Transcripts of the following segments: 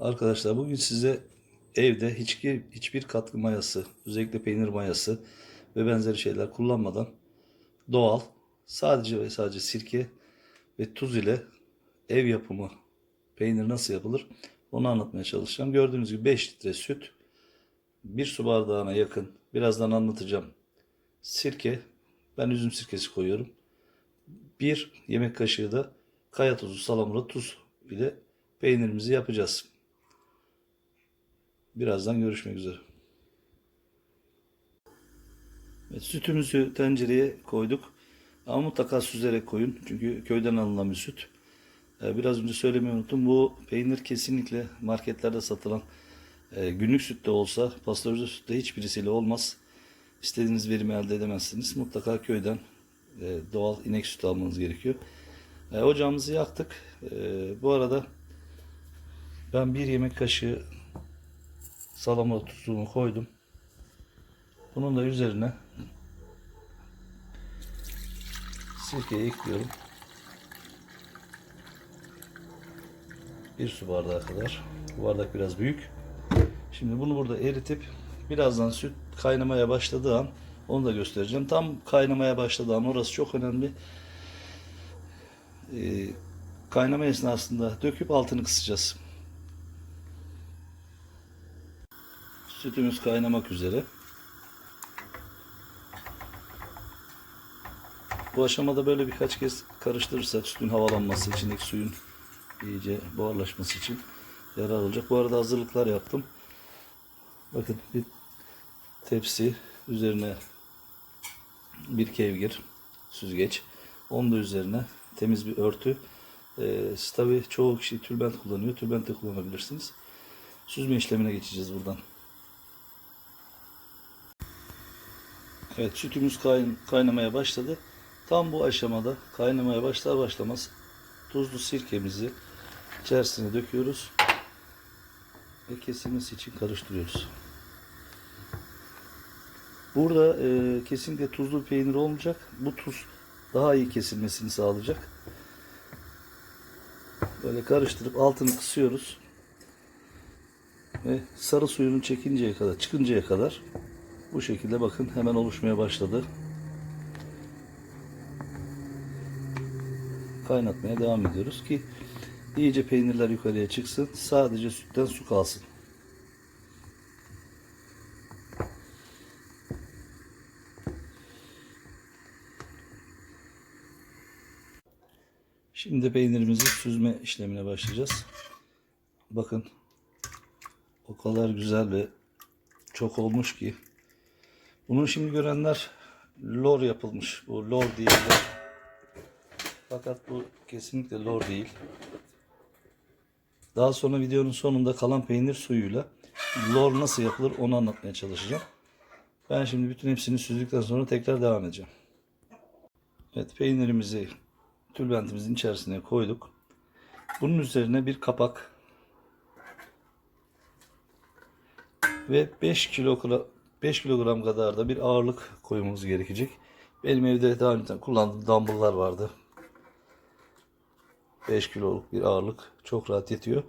Arkadaşlar bugün size evde hiçbir, hiçbir katkı mayası, özellikle peynir mayası ve benzeri şeyler kullanmadan doğal, sadece ve sadece sirke ve tuz ile ev yapımı peynir nasıl yapılır onu anlatmaya çalışacağım. Gördüğünüz gibi 5 litre süt, 1 su bardağına yakın, birazdan anlatacağım. Sirke, ben üzüm sirkesi koyuyorum. 1 yemek kaşığı da kaya tuzu, salamura tuz ile peynirimizi yapacağız. Birazdan görüşmek üzere. Evet, sütümüzü tencereye koyduk. Ama mutlaka süzerek koyun. Çünkü köyden alınan bir süt. Ee, Biraz önce söylemeyi unuttum. Bu peynir kesinlikle marketlerde satılan e, günlük sütte olsa pastörize sütte hiçbirisiyle olmaz. İstediğiniz verimi elde edemezsiniz. Mutlaka köyden e, doğal inek sütü almanız gerekiyor. E, ocağımızı yaktık. Bu arada ben bir yemek kaşığı salamura tuzumu koydum. Bunun da üzerine sirkeyi ekliyorum. Bir su bardağı kadar. Bu bardak biraz büyük. Şimdi bunu burada eritip birazdan süt kaynamaya başladığı an onu da göstereceğim. Tam kaynamaya başladığı an orası çok önemli. Ee, kaynama esnasında döküp altını kısacağız. Sütümüz kaynamak üzere. Bu aşamada böyle birkaç kez karıştırırsak sütün havalanması, içindeki suyun iyice buharlaşması için yarar olacak. Bu arada hazırlıklar yaptım. Bakın bir tepsi üzerine bir kevgir, süzgeç. Onun da üzerine temiz bir örtü. Ee, siz tabii çoğu kişi tülbent kullanıyor. Tülbent de kullanabilirsiniz. Süzme işlemine geçeceğiz buradan. Evet sütümüz kayn- kaynamaya başladı. Tam bu aşamada kaynamaya başlar başlamaz tuzlu sirkemizi içerisine döküyoruz ve kesilmesi için karıştırıyoruz. Burada e, kesinlikle tuzlu peynir olmayacak. Bu tuz daha iyi kesilmesini sağlayacak. Böyle karıştırıp altını kısıyoruz. Ve sarı suyunu çekinceye kadar, çıkıncaya kadar bu şekilde bakın hemen oluşmaya başladı. Kaynatmaya devam ediyoruz ki iyice peynirler yukarıya çıksın. Sadece sütten su kalsın. Şimdi peynirimizi süzme işlemine başlayacağız. Bakın o kadar güzel ve çok olmuş ki. Bunu şimdi görenler lor yapılmış. Bu lor değiller. Fakat bu kesinlikle lor değil. Daha sonra videonun sonunda kalan peynir suyuyla lor nasıl yapılır onu anlatmaya çalışacağım. Ben şimdi bütün hepsini süzdükten sonra tekrar devam edeceğim. Evet peynirimizi tülbentimizin içerisine koyduk. Bunun üzerine bir kapak ve 5 kilogram 5 kilogram kadar da bir ağırlık koymamız gerekecek. Benim evde daha önce kullandığım dumbbell'lar vardı. 5 kiloluk bir ağırlık çok rahat yetiyor.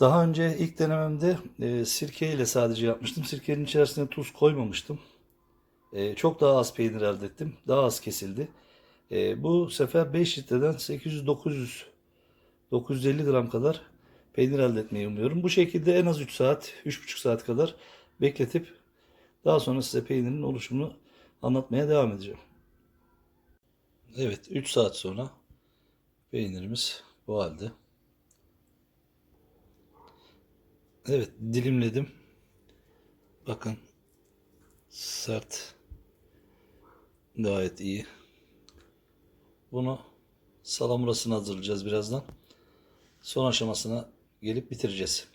Daha önce ilk denememde e, sirke ile sadece yapmıştım. Sirkenin içerisine tuz koymamıştım. E, çok daha az peynir elde ettim. Daha az kesildi. E, bu sefer 5 litreden 800-900 950 gram kadar peynir elde etmeyi umuyorum. Bu şekilde en az 3 saat, 3,5 saat kadar bekletip daha sonra size peynirin oluşumunu anlatmaya devam edeceğim. Evet 3 saat sonra peynirimiz bu halde. Evet dilimledim. Bakın sert gayet iyi. Bunu salamurasını hazırlayacağız birazdan. Son aşamasına gelip bitireceğiz.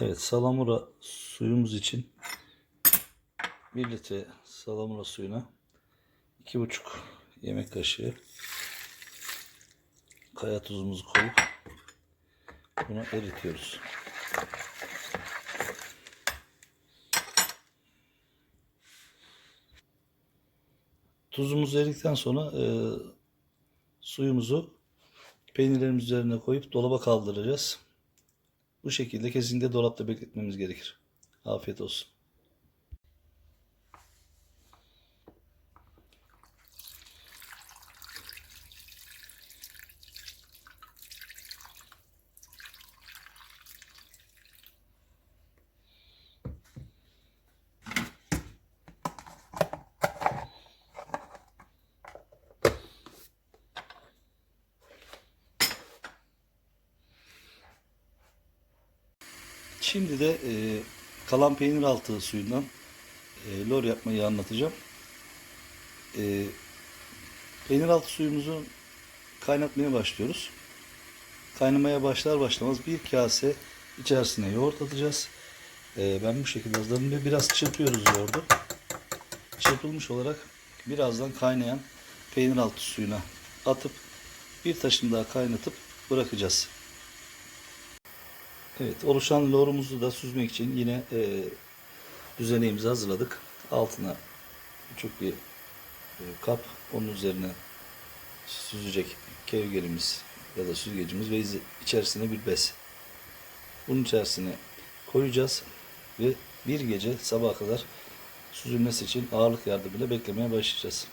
Evet salamura suyumuz için 1 litre salamura suyuna 2,5 yemek kaşığı kaya tuzumuzu koyup bunu eritiyoruz. Tuzumuzu eridikten sonra e, suyumuzu Peynirlerimiz üzerine koyup dolaba kaldıracağız. Bu şekilde kesinlikle dolapta bekletmemiz gerekir. Afiyet olsun. Şimdi de e, kalan peynir altı suyundan e, lor yapmayı anlatacağım. E, peynir altı suyumuzu kaynatmaya başlıyoruz. Kaynamaya başlar başlamaz bir kase içerisine yoğurt atacağız. E, ben bu şekilde hazırladım ve biraz çırpıyoruz yoğurdu. Çırpılmış olarak birazdan kaynayan peynir altı suyuna atıp bir taşını daha kaynatıp bırakacağız. Evet, oluşan lorumuzu da süzmek için yine e, düzeneğimizi hazırladık. Altına küçük bir e, kap, onun üzerine süzecek kevgerimiz ya da süzgecimiz ve içerisine bir bez. Bunun içerisine koyacağız ve bir gece sabaha kadar süzülmesi için ağırlık yardımıyla beklemeye başlayacağız.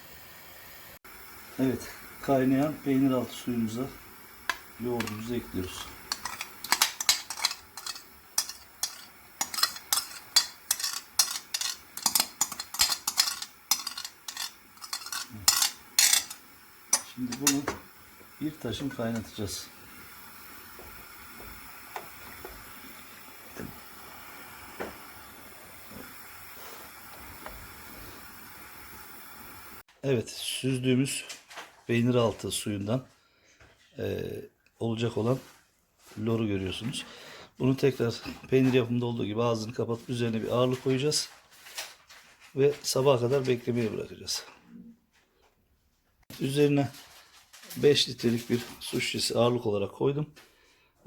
Evet, kaynayan peynir altı suyumuza yoğurdumuzu ekliyoruz. Şimdi bunu bir taşım kaynatacağız. Evet, süzdüğümüz peynir altı suyundan eee, olacak olan loru görüyorsunuz. Bunu tekrar peynir yapımında olduğu gibi ağzını kapatıp üzerine bir ağırlık koyacağız. Ve sabaha kadar beklemeye bırakacağız. Üzerine 5 litrelik bir su şişesi ağırlık olarak koydum.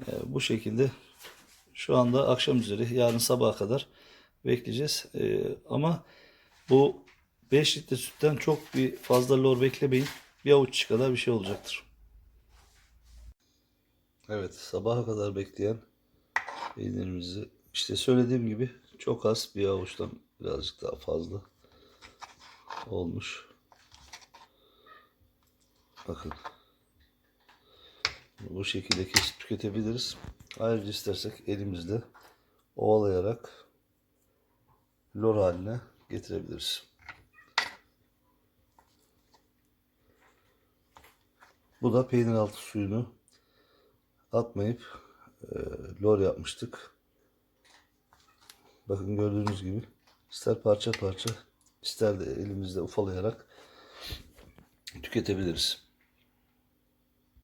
Ee, bu şekilde şu anda akşam üzeri yarın sabaha kadar bekleyeceğiz. Ee, ama bu 5 litre sütten çok bir fazla lor beklemeyin. Bir avuç kadar bir şey olacaktır. Evet sabaha kadar bekleyen peynirimizi işte söylediğim gibi çok az bir avuçtan birazcık daha fazla olmuş. Bakın. Bu şekilde kesip tüketebiliriz. Ayrıca istersek elimizle ovalayarak lor haline getirebiliriz. Bu da peynir altı suyunu atmayıp e, lor yapmıştık. Bakın gördüğünüz gibi ister parça parça ister de elimizle ufalayarak tüketebiliriz.